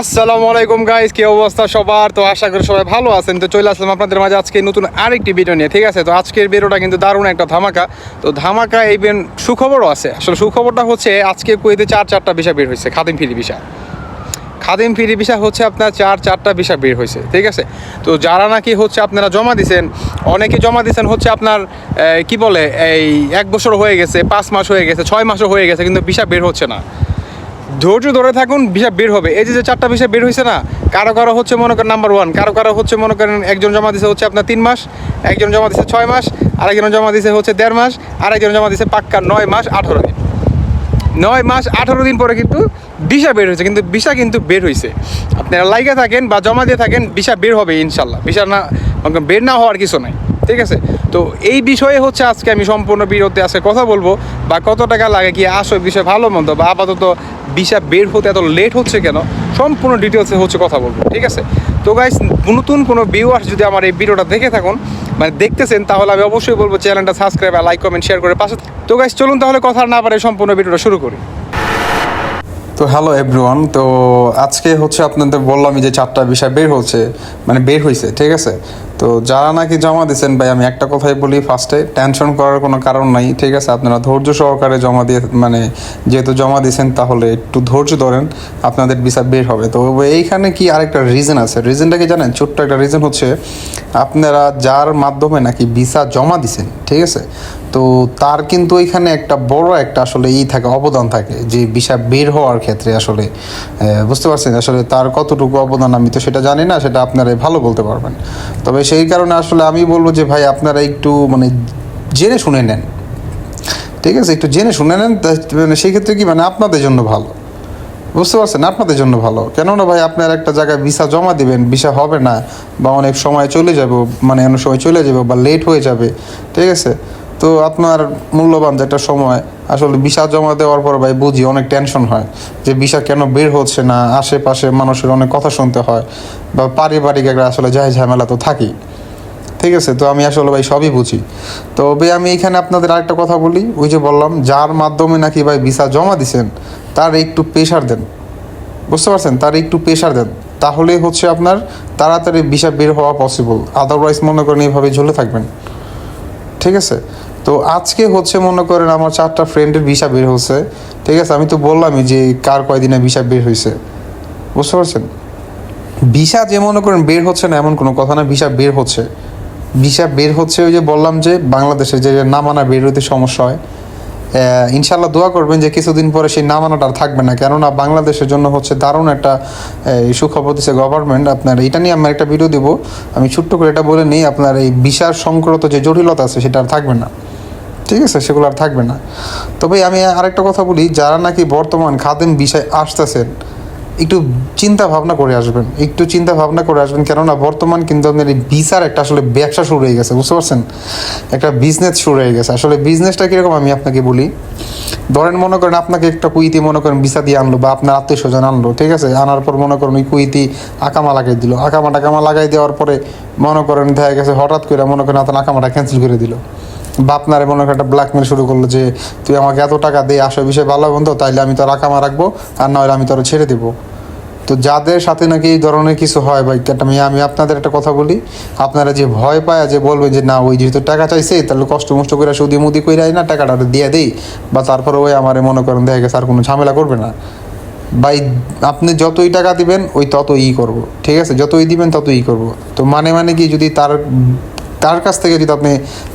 আসসালামু আলাইকুম গাইস কি অবস্থা সবার? তো আশা করি সবাই ভালো আছেন। তো চলে আসলাম আপনাদের মাঝে আজকে নতুন আরেকটি ভিডিও নিয়ে, ঠিক আছে? তো আজকের ভিডিওটা কিন্তু দারুণ একটা ধামাকা। তো ধামাকা এই সুখবরও আছে। আসলে সুখবরটা হচ্ছে, আজকে কুয়েতে চার চারটা ভিসা বের হয়েছে, খাদিম ফিরি ভিসা। খাদিম ফিরি ভিসা হচ্ছে আপনার চার চারটা ভিসা বের হয়েছে, ঠিক আছে? তো যারা নাকি হচ্ছে আপনারা জমা দিছেন, অনেকে জমা দিছেন হচ্ছে আপনার কি বলে, এই এক বছর হয়ে গেছে, পাঁচ মাস হয়ে গেছে, ছয় মাসও হয়ে গেছে, কিন্তু ভিসা বের হচ্ছে না। ধৈর্য ধরে থাকুন, ভিসা বের হবে। এই যে চারটা ভিসা বের হয়েছে না, কারও কারও হচ্ছে মনে করেন নাম্বার ওয়ান কারও কারও হচ্ছে মনে করেন একজন জমা দিছে হচ্ছে আপনার তিন মাস, একজন জমা দিছে ছয় মাস, আরেকজন জমা দিছে হচ্ছে দেড় মাস, আরেকজন জমা দিছে পাক্কা নয় মাস, আঠারো দিন। নয় মাস, আঠারো দিন পরে কিন্তু ভিসা বের হয়েছে কিন্তু ভিসা কিন্তু বের হয়েছে আপনারা লাইগে থাকেন বা জমা দিয়ে থাকেন, ভিসা বের হবে ইনশাল্লাহ। ভিসা না, বের না হওয়ার কিছু নাই। ঠিক আছে? তো এই বিষয়ে হচ্ছে আজকে আমি সম্পূর্ণ বিরোধে আজকে কথা বলব, বা কত টাকা লাগে কি আসো বিষয় ভালো মন্দ, বা আপাতত ভিসা বের হতে এত লেট হচ্ছে কেন, সম্পূর্ণ ডিটেলসে হচ্ছে কথা বলব, ঠিক আছে? তো গাইস নতুন কোনো ভিউয়ার্স যদি আমার এই ভিডিওটা দেখে থাকুন মানে দেখতেছেন, তাহলে আমি অবশ্যই বলব চ্যানেলটা সাবস্ক্রাইব আর লাইক কমেন্ট শেয়ার করে পাশে তো গাইস চলুন তাহলে কথা না পারে সম্পূর্ণ ভিডিওটা শুরু করি। তো হ্যালো এভরিওয়ান তো আজকে হচ্ছে আপনাদের বললাম যে চারটা বিষয় বের হচ্ছে মানে বের হয়েছে ঠিক আছে? তো যারা নাকি জমা দিয়েছেন ভাই, আমি একটা কথাই বলি ফার্স্টে টেনশন করার কোনো কারণ নাই, ঠিক আছে? আপনারা ধৈর্য সহকারে জমা দিয়ে মানে যেহেতু জমা দিয়েছেন তাহলে একটু ধৈর্য ধরেন, আপনাদের ভিসা বের হবে। তো এইখানে কি আরেকটা রিজন আছে? রিজনটা কি জানেন? ছোট্ট একটা রিজন হচ্ছে, আপনারা যার মাধ্যমে নাকি ভিসা জমা দিছেন, ঠিক আছে? তো তার কিন্তু এখানে একটা বড় একটা আসলে ই থাকে, অবদান থাকে যে ভিসা বের হওয়ার ক্ষেত্রে আসলে বুঝতে পারছেন? আসলে তার কতটুকু অবদান আমি তো সেটা জানি না, সেটা আপনারা ভালো বলতে পারবেন। তবে সেই কারণে আসলে আমি বলব যে ভাই আপনারা একটু মানে জেনে শুনে নেন। ঠিক আছে? একটু জেনে শুনে নেন মানে সেই ক্ষেত্রে কি মানে আপনাদের জন্য ভালো। বুঝতে পারছেন? আপনাদের জন্য ভালো। কেননা ভাই আপনার একটা জায়গায় ভিসা জমা দিবেন, ভিসা হবে না, বা অনেক সময় চলে যাবে মানে অনেক সময় চলে যাবে, বা লেট হয়ে যাবে। ঠিক আছে? তো আপনার মূল্যবান যেটা সময়, আসলে ভিসা জমা দেওয়ার পর ভাই বুঝি অনেক টেনশন হয় যে ভিসা কেন বের হচ্ছে না, আশেপাশে মানুষের অনেক কথা শুনতে হয় বা পারিবারিক একটা আসলে যাই ঝামেলা তো থাকি ঠিক আছে, তো আমি আসলে ভাই সবই বুঝি। তো ভাই আমি এখানে আপনাদের আরেকটা কথা বলি, ওই যে বললাম, যার মাধ্যমে নাকি ভাই ভিসা জমা দিছেন, তার একটু প্রেশার দেন। বুঝতে পারছেন? তার একটু প্রেশার দেন। তাহলে হচ্ছে আপনার তাড়াতাড়ি ভিসা বের হওয়া পসিবল আদারওয়াইজ মনে করেন এইভাবে ঝুলে থাকবেন। ঠিক আছে? তো আজকে হচ্ছে মনে করেন আমার চারটা ফ্রেন্ডের ভিসা বের হচ্ছে ঠিক আছে, আমি তো বললামই যে কার কয়দিনে ভিসা বের হয়েছে। বুঝতে পারছেন? ভিসা যে মনে করেন বের হচ্ছে না, এমন কোনো কথা না ভিসা বের হচ্ছে। ভিসা বের হচ্ছে ওই যে বললাম যে বাংলাদেশে যে নামানা বের হতে সমস্যা হয়। ইনশাল্লাহ দোয়া করবেন যে কিছুদিন পরে সেই নামানোটা আর থাকবে না। কেননা বাংলাদেশের জন্য হচ্ছে দারুণ একটা সুখবর দিচ্ছে গভর্নমেন্ট আপনার এটা নিয়ে আমি একটা ভিডিও দেবো। আমি ছোট্ট করে এটা বলে নিই, আপনার এই ভিসার সংক্রান্ত যে জটিলতা আছে সেটা আর থাকবে না। ঠিক আছে, সেগুলো আর থাকবে না। তবে আমি আরেকটা কথা বলি, যারা নাকি বর্তমান খাদেম বিষয় আসতেছেন, একটু চিন্তা ভাবনা করে আসবেন। একটু চিন্তা ভাবনা করে আসবেন, কেননা বর্তমান কিন্তু আপনার এই ভিসার একটা আসলে ব্যবসা শুরু হয়ে গেছে, বুঝতে পারছেন? একটা বিজনেস শুরু হয়ে গেছে। আসলে বিজনেসটা কীরকম আমি আপনাকে বলি, ধরেন মনে করেন আপনাকে একটা কুইতি মনে করেন ভিসা দিয়ে আনলো বা আপনার আত্মীয় স্বজন আনলো, ঠিক আছে? আনার পর মনে করেন ওই কুইতি আকামা লাগাই দিল। আকামা টাকামা লাগাই দেওয়ার পরে মনে করেন দেখা গেছে হঠাৎ করে মনে করেন আপনার আকামাটা ক্যান্সেল করে দিল। বা আপনারে মনে একটা ব্ল্যাকমেল শুরু করল যে, তুই আমাকে এত টাকা দে, আসো বিষয়ে ভালো বন্ধু তাইলে আমি তোর আকামা রাখব, আর নয় আমি তোর ছেড়ে দেবো। তো যাদের সাথে নাকি এই ধরনের কিছু হয় ভাই একটা মেয়ে, আমি আপনাদের একটা কথা বলি, আপনারা যে ভয় পায়, যে বলবেন যে, না, ওই যেহেতু টাকা চাইছে, তাহলে কষ্ট মষ্ট করে সুদি মুদি করে না, টাকাটা দিয়ে দেই। বা তারপরে ওই আমার মনে করেন, দেখা গেছে আর কোনো ঝামেলা করবে না। ভাই, আপনি যতই টাকা দিবেন, ওই ততই ই করব, ঠিক আছে? যতই দিবেন, ততই ই করব। তো মানে মানে কি, যদি তার তার কাছ থেকে যদি আপনি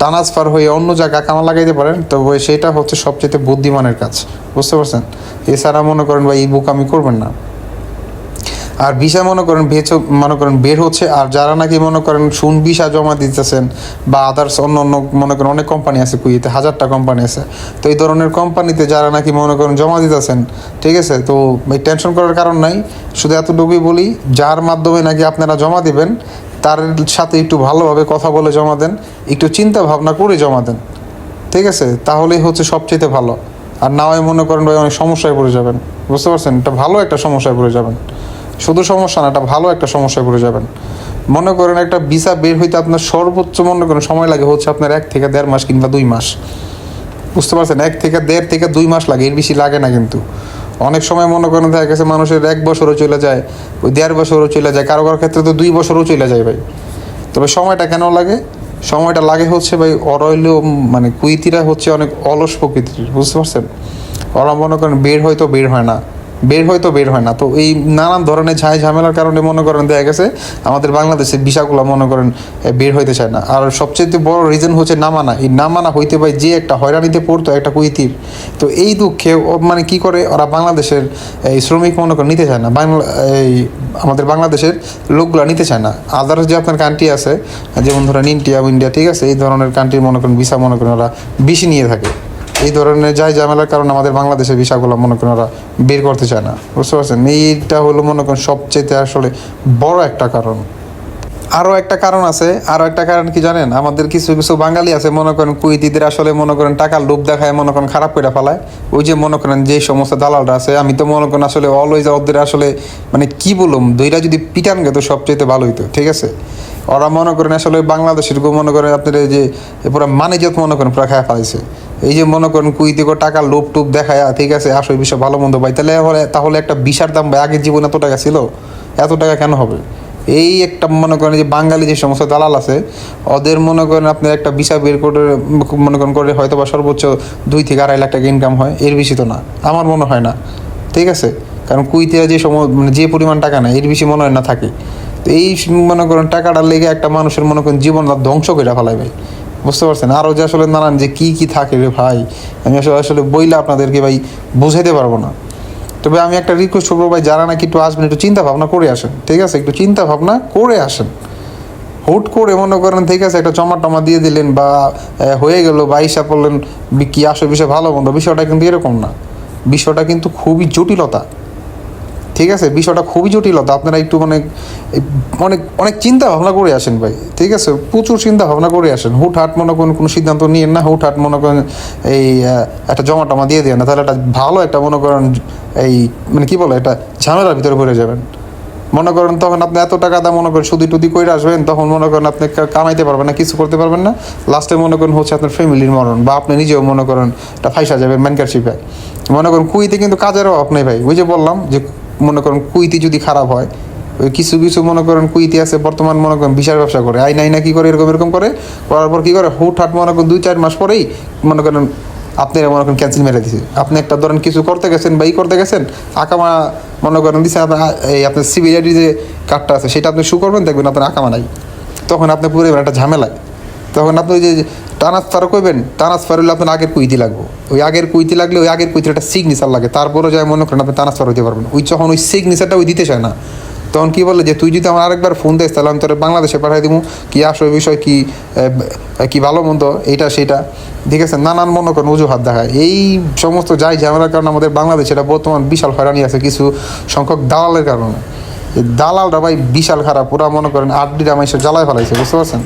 ট্রান্সফার হয়ে অন্য জায়গায় কামা লাগাইতে পারেন তবে সেটা হচ্ছে সবচেয়ে বুদ্ধিমানের কাজ। বুঝতে পারছেন? এছাড়া মনে করেন বা এই বুক আমি করবেন না। আর ভিসা মনে করেন বেচ মনে করেন বের হচ্ছে, আর যারা নাকি মনে করেন শুন ভিসা জমা দিতেছেন, বা আদার্স অন্য অন্য মনে করেন অনেক কোম্পানি আছে কুইতে হাজারটা কোম্পানি আছে। তো এই ধরনের কোম্পানিতে যারা নাকি মনে করেন জমা দিতেছেন, ঠিক আছে? তো এই টেনশন করার কারণ নাই। শুধু এতটুকুই বলি, যার মাধ্যমে নাকি আপনারা জমা দিবেন তার সাথে একটু ভালোভাবে কথা বলে জমা দেন, একটু চিন্তা ভাবনা করে জমা দেন। ঠিক আছে? তাহলেই হচ্ছে সবচেয়ে ভালো। আর না হয় মনে করেন ভাই অনেক সমস্যায় পড়ে যাবেন। বুঝতে পারছেন? এটা ভালো একটা সমস্যায় পড়ে যাবেন। শুধু সমস্যা না, এটা ভালো একটা সমস্যায় পড়ে যাবেন। মনে করেন একটা ভিসা বের হইতে আপনার সর্বোচ্চ মনে করেন সময় লাগে হচ্ছে আপনার এক থেকে দেড় মাস কিংবা দুই মাস। বুঝতে পারছেন? এক থেকে দেড় থেকে দুই মাস লাগে, এর বেশি লাগে না কিন্তু। অনেক সময় মনে করেন দেখা গেছে মানুষের এক বছরও চলে যায়, ওই দেড় বছরও চলে যায়, কারও কারও ক্ষেত্রে তো দুই বছরও চলে যায় ভাই। তবে সময়টা কেন লাগে? সময়টা লাগে হচ্ছে ভাই ওরা মানে কুইতিরা হচ্ছে অনেক অলস প্রকৃতির, বুঝতে পারছেন? ওরা মনে করেন বের হয়তো বের হয় না। বের হয়তো বের হয় না। তো এই নানান ধরনের ঝাই ঝামেলার কারণে মনে করেন দেখা গেছে, আমাদের বাংলাদেশের ভিসাগুলো মনে করেন বের হইতে চায় না। আর সবচেয়ে বড় রিজন হচ্ছে নামানা। এই নামানা হইতে পারে যে একটা হয়রানিতে পড়তো একটা কুইতির। তো এই দুঃখে মানে কি করে, ওরা বাংলাদেশের এই শ্রমিক মনে করেন নিতে চায় না। বাংলা, এই, আমাদের বাংলাদেশের লোকগুলো নিতে চায় না। আদার্স যে আপনার কান্ট্রি আছে, যেমন ধরেন ইন্ডিয়া ইন্ডিয়া ঠিক আছে, এই ধরনের কান্ট্রির মনে করেন ভিসা মনে করেন ওরা বেশি নিয়ে থাকে। এই ধরনের যাই ঝামেলার কারণে আমাদের বাংলাদেশের ভিসাগুলো মনে করেন ওরা বের করতে চায় না বুঝতে পারছেন এইটা হলো মনে করেন সবচেয়ে আসলে বড় একটা কারণ আরও একটা কারণ আছে আরও একটা কারণ কি জানেন আমাদের কিছু কিছু বাঙালি আছে মনে করেন কুইতিদের আসলে মনে করেন টাকার লোভ দেখায় মনে করেন খারাপ করে ফেলায় ওই যে মনে করেন যে সমস্ত দালালরা আছে আমি তো মনে করেন আসলে অলওয়েজ ওদের আসলে মানে কি বলুম দুইটা যদি পিটান গে তো সবচেয়ে ভালো হইতো ঠিক আছে ওরা মনে করেন আসলে বাংলাদেশের মনে করেন আপনার যে পুরো মানিজত মনে করেন পুরো খায় ফেলাইছে এই যে মনে করেন কুইতে করে টাকা লোভ টুপ দেখায়, ঠিক আছে, আসলে বিষয় ভালো মন্দ পাই তাহলে হলে- তাহলে একটা বিশার দাম ভাই, আগের জীবনে এত টাকা ছিল, এত টাকা কেন হবে? এই একটা মনে করেন যে বাঙালি যে সমস্ত দালাল আছে, ওদের মনে করেন আপনার একটা ভিসা বের করে, মনে করেন করে হয়তো বা সর্বোচ্চ দুই থেকে আড়াই লাখ টাকা ইনকাম হয়, এর বেশি তো না, আমার মনে হয় না, ঠিক আছে? কারণ কুইতে যে সম মানে যে পরিমাণ টাকা নেয়, এর বেশি মনে হয় না থাকে। তো এই মনে করেন টাকাটার লেগে একটা মানুষের মনে করেন জীবন ধ্বংস করে ফেলাই ভাই। বুঝতে পারছেন? আরও যে আসলে, নানান, যে কি কি থাকে রে ভাই? আমি আসলে আসলে বইলে আপনাদেরকে ভাই বুঝাইতে পারব না। তবে আমি একটা রিকোয়েস্ট করব, ভাই, যারা নাকি একটু আসবেন, একটু চিন্তা ভাবনা করে আসেন, ঠিক আছে? একটু চিন্তা ভাবনা করে আসেন। হুট করে মনে করেন, ঠিক আছে, একটা জমা টমা দিয়ে দিলেন বা হয়ে গেল বা ইসা বি- কি আসে বিষয় ভালো, মন্দ, বিষয়টা কিন্তু এরকম না। বিষয়টা কিন্তু খুবই জটিলতা। ঠিক আছে, বিষয়টা খুবই জটিলতা আপনারা একটু মানে অনেক অনেক চিন্তা ভাবনা করে আসেন ভাই, ঠিক আছে? প্রচুর চিন্তা ভাবনা করে আসেন। হুট হাট মনে করেন কোনো সিদ্ধান্ত নিয়েন না হুট হাট মনে করেন এই একটা জমা টমা দিয়ে দেন না, তাহলে একটা ভালো একটা মনে করেন এই মানে কি বলে এটা ঝামেলার ভিতরে পড়ে যাবেন। মনে করেন তখন আপনি এত টাকা দাম মনে করেন সুদি টুদি করে আসবেন, তখন মনে করেন আপনি কামাইতে পারবেন না, কিছু করতে পারবেন না। লাস্টে মনে করেন হচ্ছে আপনার ফ্যামিলির মরণ, বা আপনি নিজেও মনে করেন এটা ফাইসা যাবেন ম্যানকারশিপে মনে করেন কুইতে কিন্তু কাজের অভাব নেই ভাই, ওই যে বললাম যে মনে করেন কুইতি যদি খারাপ হয়, ওই কিছু কিছু মনে করেন কুইতি আছে, বর্তমান মনে করেন বিশাল ব্যবসা করে, আই নাই না কি করে, এরকম এরকম করে, করার পর কী করে হুট হাট মনে করেন দুই চার মাস পরেই মনে করেন আপনি মনে করেন ক্যান্সেল মেরে দিছে। আপনি একটা ধরেন কিছু করতে গেছেন বা ই করতে গেছেন, আকামা মনে করেন দিছে, আপনার, এই আপনার সিবিআইডি যে কার্ডটা আছে, সেটা আপনি শু করবেন, দেখবেন আপনার আকামা নাই। তখন আপনি পুরো একটা ঝামেলায়। তখন আপনি ওই যে ট্রান্সফার করবেন ট্রান্সফার হলে আপনার আগের কুইতি লাগবে। ওই আগের কুইতি লাগলে ওই আগের কুইতির একটা সিগনেচার লাগে। তারপরে যায় মনে করেন আপনি ট্রান্সফার হতে পারবেন ওই যখন ওই সিগনেচারটা ওই দিতে চায় না, তখন কী বলে যে, তুই যদি আমার আরেকবার ফোন দিস, তাহলে আমি তোর বাংলাদেশে পাঠাই দিব। কি আসো বিষয়, কি কি ভালো মন্দ, এইটা সেটা ঠিক আছে? নানান মনে করেন অজুহাত দেখায়। এই সমস্ত যাই ঝামেলার কারণে আমাদের বাংলাদেশে এটা বর্তমান বিশাল হয়রানি আছে কিছু সংখ্যক দালালের কারণে। এই দালালটা ভাই বিশাল খারাপ। পুরা মনে করেন আড্ডিটা মাইসে জ্বালায় ফেলাইছে, বুঝতে পারছেন?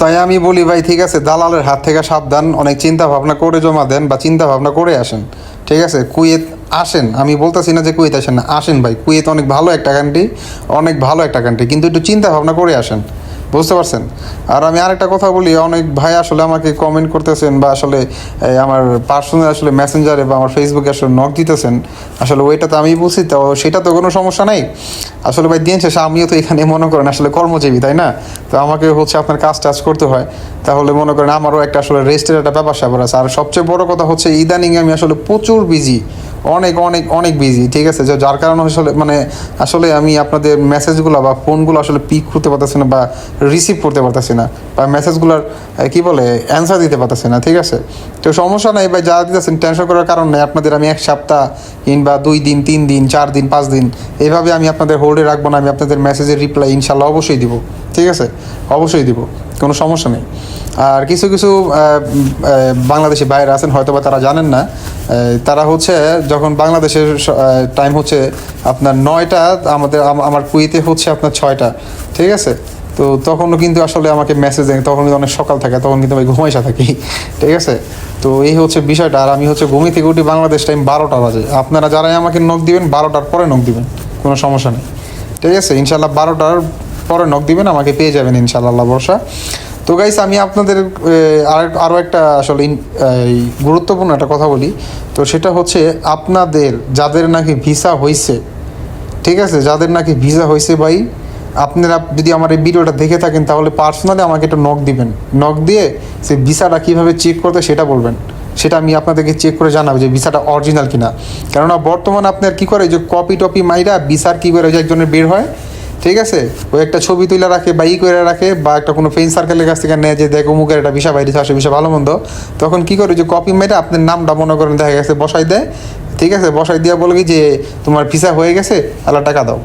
তাই আমি বলি, ভাই, ঠিক আছে, দালালের হাত থেকে সাবধান, অনেক চিন্তা ভাবনা করে জমা দেন বা চিন্তা ভাবনা করে আসেন। ঠিক আছে, কুয়েত আসেন। আমি বলতেছি না যে কুয়েত আসেন না, আসেন ভাই। কুয়েত অনেক ভালো একটা কান্ট্রি অনেক ভালো একটা কান্ট্রি কিন্তু একটু চিন্তা ভাবনা করে আসেন। বুঝতে পারছেন? আর আমি আরেকটা কথা বলি, অনেক ভাই আসলে আমাকে কমেন্ট করতেছেন বা আসলে আমার পার্সোনাল আসলে মেসেঞ্জারে বা আমার ফেসবুকে আসলে নক দিতেছেন। আসলে ওইটা তো আমি বুঝছি, তো সেটা তো কোনো সমস্যা নাই। আসলে ভাই, দিন শেষে আমিও তো এখানে মনে করেন আসলে কর্মজীবী, তাই না? তো আমাকে হচ্ছে আপনার কাজ টাজ করতে হয়। তাহলে মনে করেন আমারও একটা আসলে রেস্টের একটা ব্যাপার স্যাপার আছে। আর সবচেয়ে বড় কথা হচ্ছে, ইদানিং আমি আসলে প্রচুর বিজি অনেক অনেক অনেক বিজি ঠিক আছে? যার কারণে আসলে মানে আসলে আমি আপনাদের মেসেজগুলো বা ফোনগুলো আসলে পিক করতে পারতেছি না বা রিসিভ করতে পারতেছি না বা মেসেজগুলোর কি বলে অ্যান্সার দিতে পারতেছি না, ঠিক আছে? তো সমস্যা নাই ভাই যারা দিতেছেন টেনশন করার কারণ নেই। আপনাদের আমি এক সপ্তাহ কিংবা দুই দিন, তিন দিন, চার দিন, পাঁচ দিন, এভাবে আমি আপনাদের হোল্ডে রাখব না, আমি আপনাদের মেসেজের রিপ্লাই ইনশাল্লাহ অবশ্যই দিব, ঠিক আছে? অবশ্যই দিব, কোনো সমস্যা নেই। আর কিছু কিছু বাংলাদেশি বাইরে আছেন হয়তো বা তারা জানেন না তারা হচ্ছে যখন বাংলাদেশের টাইম হচ্ছে আপনার নয়টা, আমাদের আমার কুইতে হচ্ছে আপনার ছয়টা, ঠিক আছে? তো তখনও কিন্তু আসলে আমাকে মেসেজ দেন তখন কিন্তু অনেক সকাল থাকে, তখন কিন্তু আমি ঘুমাইসা থাকি। ঠিক আছে? তো এই হচ্ছে বিষয়টা। আর আমি হচ্ছে ঘুমি থেকে উঠি বাংলাদেশ টাইম বারোটা বাজে। আপনারা যারাই আমাকে নখ দিবেন, বারোটার পরে নখ দিবেন। কোনো সমস্যা নেই। ঠিক আছে? ইনশাল্লাহ বারোটার পরে নখ দিবেন, আমাকে পেয়ে যাবেন ইনশাল্লাহ বর্ষা তো গাইস আমি আপনাদের আর আরও একটা আসলে গুরুত্বপূর্ণ একটা কথা বলি। তো সেটা হচ্ছে আপনাদের, যাদের নাকি ভিসা হয়েছে ঠিক আছে? যাদের নাকি ভিসা হয়েছে ভাই আপনারা যদি আমার এই ভিডিওটা দেখে থাকেন, তাহলে পার্সোনালি আমাকে একটা নক দিবেন। নক দিয়ে সে ভিসাটা কীভাবে চেক করতে সেটা বলবেন। সেটা আমি আপনাদেরকে চেক করে জানাব যে ভিসাটা অরিজিনাল কিনা। কেননা বর্তমানে আপনার কি করে যে কপি টপি মাইরা ভিসার কী করে যে একজনের বের হয় ঠিক আছে? ওই একটা ছবি তুলে রাখে বা ই করে রাখে বা একটা কোনো ফ্রেন্ড সার্কেলের কাছ থেকে নেয় যে দেখ অমুকের একটা ভিসা বাইরে আসে ভিসা ভালো মন্দ। তখন কি করে যে কপি মেরে আপনার নামটা মনে করেন দেখা গেছে বসাই দেয়। ঠিক আছে? বসাই দিয়া বলে যে তোমার ভিসা হয়ে গেছে, আল্লাহ টাকা দাও।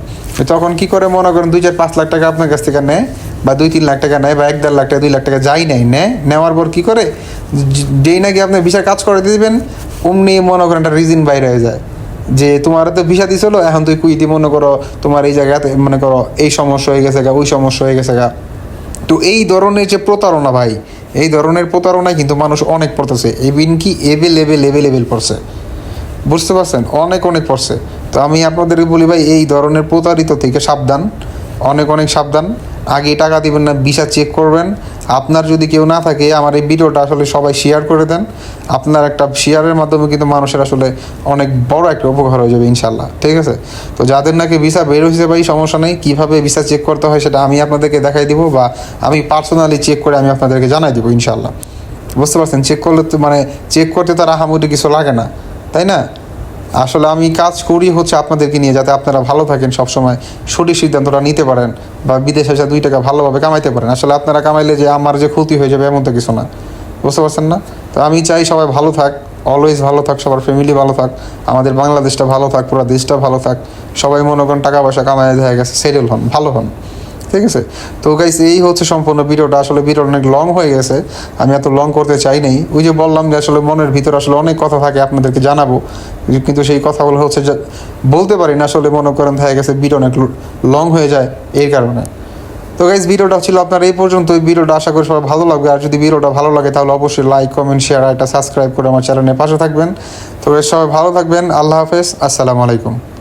তখন কি করে মনে করেন দুই চার পাঁচ লাখ টাকা আপনার কাছ থেকে নেয় বা দুই তিন লাখ টাকা নেয় বা এক দেড় লাখ টাকা, দুই লাখ টাকা যাই নেয় নেয় নেওয়ার পর কি করে? যেই নাকি আপনার ভিসা কাজ করে দিবেন, অমনি মনে করেন একটা রিজিন বাইরে হয়ে যায়। যে তোমার তো ভিসা দিছিল, এখন তুই কুইতি মনে করো তোমার এই জায়গাতে, মনে করো এই সমস্যা হয়ে গেছে গা, ওই সমস্যা হয়ে গেছে গা। তো এই ধরনের যে প্রতারণা ভাই, এই ধরনের প্রতারণায় কিন্তু মানুষ অনেক পড়তেছে। এবিন কি এভে লেভেল লেভেল লেভেল পড়ছে। বুঝতে পারছেন? অনেক অনেক পড়ছে। তো আমি আপনাদেরকে বলি ভাই, এই ধরনের প্রতারিত থেকে সাবধান। অনেক অনেক সাবধান। আগে টাকা দিবেন না, ভিসা চেক করবেন। আপনার যদি কেউ না থাকে, আমার এই ভিডিওটা আসলে সবাই শেয়ার করে দেন। আপনার একটা শেয়ারের মাধ্যমে কিন্তু মানুষের আসলে অনেক বড় একটা উপকার হয়ে যাবে ইনশাল্লাহ ঠিক আছে? তো যাদের নাকি ভিসা বের হয়েছে ভাই, সমস্যা নেই। কীভাবে ভিসা চেক করতে হয় সেটা আমি আপনাদেরকে দেখাই দিব বা আমি পার্সোনালি চেক করে আমি আপনাদেরকে জানাই দেবো ইনশাল্লাহ বুঝতে পারছেন? চেক করলে তো মানে চেক করতে তার আহামরি কিছু লাগে না, তাই না? আসলে আমি কাজ করি হচ্ছে আপনাদেরকে নিয়ে যাতে আপনারা ভালো থাকেন সবসময়। সঠিক সিদ্ধান্তটা নিতে পারেন বা বিদেশে এসে দুই টাকা ভালোভাবে কামাইতে পারেন। আসলে আপনারা কামাইলে যে আমার যে ক্ষতি হয়ে যাবে এমন তো কিছু না। বুঝতে পারছেন না? তো আমি চাই সবাই ভালো থাক অলওয়েজ ভালো থাক, সবার ফ্যামিলি ভালো থাক, আমাদের বাংলাদেশটা ভালো থাক, পুরো দেশটা ভালো থাক। সবাই মনে করেন টাকা পয়সা কামাই দেখা গেছে সেটেল হন, ভালো হন। ঠিক আছে? তো গাইস এই হচ্ছে সম্পূর্ণ ভিডিওটা। আসলে ভিডিওটা অনেক লং হয়ে গেছে। আমি এত লং করতে চাই নাই ওই যে বললাম যে আসলে মনের ভিতর আসলে অনেক কথা থাকে, আপনাদেরকে জানাব। কিন্তু সেই কথাগুলো হচ্ছে বলতে পারি না আসলে মনে করেন দেখা গেছে ভিডিও অনেক লং হয়ে যায় এই কারণে। তো গাইজ ভিডিওটা ছিল আপনার এই পর্যন্ত এই ভিডিওটা আশা করি সবার ভালো লাগবে। আর যদি ভিডিওটা ভালো লাগে, তাহলে অবশ্যই লাইক কমেন্ট শেয়ার আর একটা সাবস্ক্রাইব করে আমার চ্যানেলের পাশে থাকবেন। তো সবাই ভালো থাকবেন। আল্লাহ হাফেজ। আসসালামু আলাইকুম।